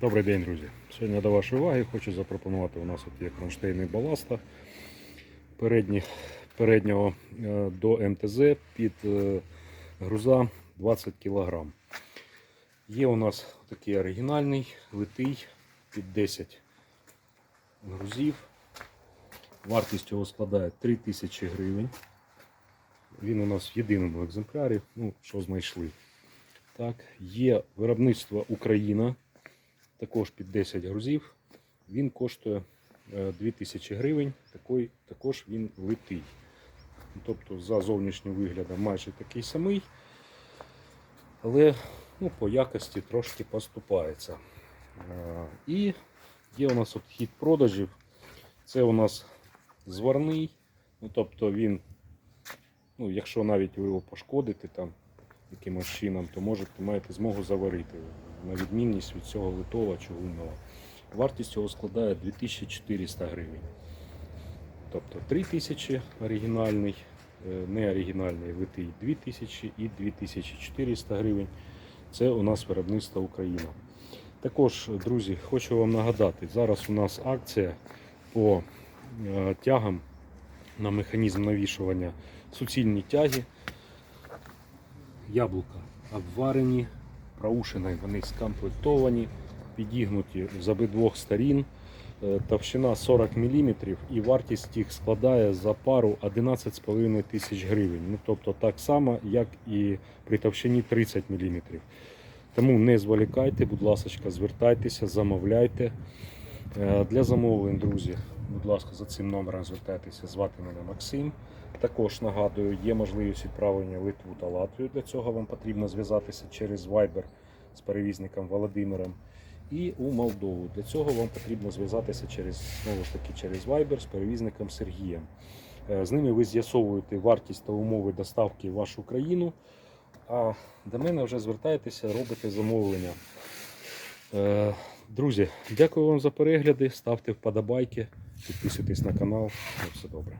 Добрий день, друзі. Сьогодні до вашої уваги хочу запропонувати. У нас от є кронштейни баласта передніх, переднього е, до МТЗ під е, груза 20 кг. Є у нас такий оригінальний, литий під 10 грузів. Вартість його складає 3000 гривень. Він у нас в єдиному екземплярі, ну, що знайшли. Так, є виробництво Україна, також під 10 грузів. Він коштує е, 2000 гривень, такий, також він литий. Тобто за зовнішнім виглядом майже такий самий, але ну, по якості трошки поступається. Е, І є у нас от хід продажів. Це у нас зварний, ну, тобто він, ну, якщо навіть ви його пошкодите там якимось чином, то можете маєте змогу заварити на відмінність від цього литого чугунного. Вартість його складає 2400 гривень. Тобто 3000 оригінальний, е, не оригінальний литий 2000 і 2400 гривень. Це у нас виробництво Україна. Також, друзі, хочу вам нагадати, зараз у нас акція по е, тягам на механізм навішування суцільні тяги. Яблука обварені, проушини, вони скомплектовані, підігнуті з обидвох сторін. Е, Товщина 40 мм і вартість їх складає за пару 11,5 тисяч гривень. Ну, тобто так само, як і при товщині 30 мм. Тому не зволікайте, будь ласка, звертайтеся, замовляйте. Е, Для замовлень, друзі, будь ласка, за цим номером звертайтеся, звати мене Максим. Також нагадую, є можливість відправлення Литву та Латвію. Для цього вам потрібно зв'язатися через Viber з перевізником Володимиром. І у Молдову. Для цього вам потрібно зв'язатися через знову ж таки через Viber з перевізником Сергієм. Е, З ними ви з'ясовуєте вартість та умови доставки в вашу країну. А до мене вже звертаєтеся, робите замовлення. Е, Друзі, дякую вам за перегляди. Ставте вподобайки, підписуйтесь на канал. На все добре.